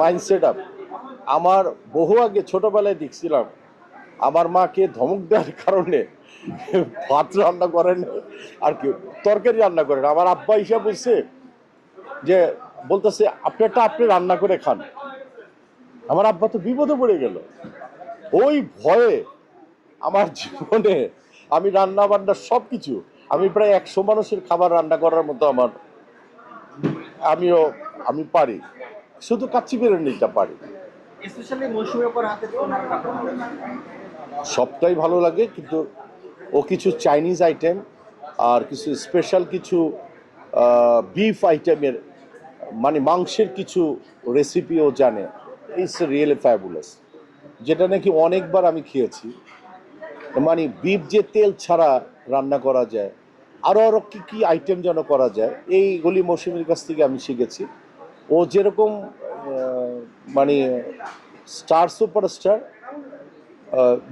Mindset up আমার বহু আগে ছোটবেলায় দেখছিলাম, আমার মাকে ধমক দেওয়ার কারণে ভাত রান্না করেন আর কি, তরকারি রান্না করেন। আমার আব্বা হিসাব বলছে যে, বলতেছে, আপনারটা আপনি রান্না করে খান। আমার আব্বা তো বিপদে পড়ে গেল। ওই ভয়ে আমার জীবনে আমি রান্না বান্না সব কিছু আমি প্রায় একশো মানুষের খাবার রান্না করার মতো আমার, আমিও, আমি পারি। শুধু কাচ্চি বিরিয়ানিটা পারি। সবটাই ভালো লাগে কিন্তু ও কিছু চাইনিজ আইটেম আর কিছু স্পেশাল কিছু বিফ আইটেমের মানে মাংসের কিছু রেসিপি ও জানে। ইটস রিয়েলি ফ্যাবুলাস যেটা নাকি অনেকবার আমি খেয়েছি। মানে বিফ যে তেল ছাড়া রান্না করা যায় আরও আরও কী কী আইটেম যেন করা যায় এইগুলি মৌসুমীর কাছ থেকে আমি শিখেছি। ও যেরকম মানে স্টার সুপারস্টার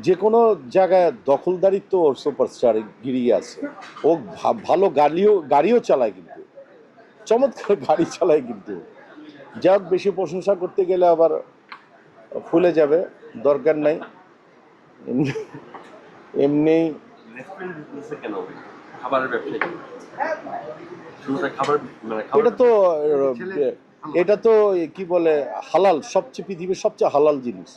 যে কোনো জায়গায় দখলদারিত্ব ওর সুপারস্টার গিরিয়ে আছে। ও ভা- ভালো গাড়িও গাড়িও চালায় কিন্তু। চমৎকার গাড়ি চালায় কিন্তু। যাক বেশি প্রশংসা করতে গেলে আবার ফুলে যাবে দরকার নাই। এমনি মানে এটা তো এটা তো কি বলে হালাল সবচেয়ে পৃথিবীর সবচেয়ে হালাল জিনিস।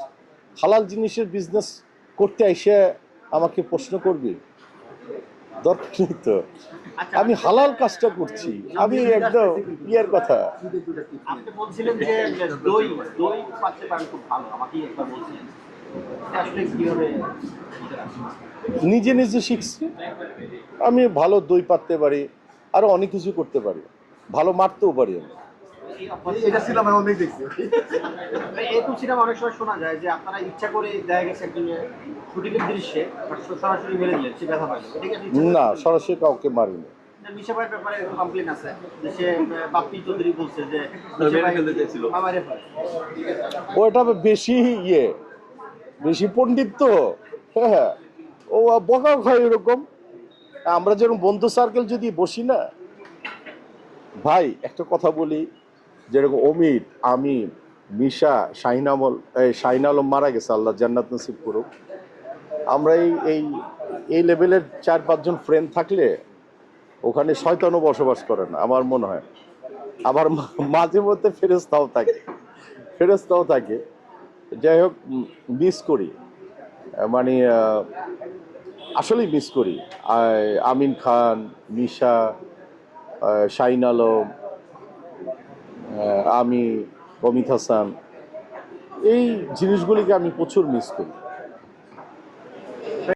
হালাল জিনিসের বিজনেস করতে এসে আমাকে প্রশ্ন করবে। দরকার তো। আচ্ছা আমি হালাল কাজটা করছি। আমি একদম ইয়ের কথা। আপনি বলছিলেন যে দই দই খুব ভালো। একবার বলছিলেন। এটা আসলে কীভাবে শিখে রাখছেন? নিজে নিজে শিখছি। আমি ভালো দই পাততে পারি আরও অনেক কিছু করতে পারি। ভালো মারতেও পারি আমি। এটা আমি অনেক দেখছি। এরকম সিনেমা অনেক সময় শোনা যায় যে আপনারা ইচ্ছা করে দেখা গেছে একজনের শুটিংয়ের দৃশ্যে সরাসরি মেরে দিলেন সে ব্যথা পাইলো না। সরাসরি কাউকে মারিনি। মিশা ব্যাপারে কমপ্লেন আছে যে সে বাপ্পি চৌধুরী বলছে যে মেরে মিশা ভাই ফেলতে চেয়েছিল। মামারে ফেলে। ওটা বেশি ইয়ে বেশি পণ্ডিত তো। হ্যাঁ ও বকাও খায় এরকম। আমরা যেরকম বন্ধু সার্কেল যদি বসি না ভাই একটা কথা বলি যেরকম অমিত আমি মিশা, শাহিনামল, এই শাহিন আলম মারা গেছে, আল্লাহ জান্নাত নসিব করুক। আমরা এই এই এই লেভেলের চার পাঁচজন ফ্রেন্ড থাকলে ওখানে শয়তানও বসবাস করে না, আমার মনে হয়। আবার মাঝে মধ্যে ফেরেস্তাও থাকে ফেরেস্তাও থাকে। যাই হোক মিস করি। মানে আসলেই মিস করি। আমিন খান, মিশা শাহিন আলম আমি অমিত হাসান। এই জিনিসগুলিকে আমি প্রচুর মিস করি।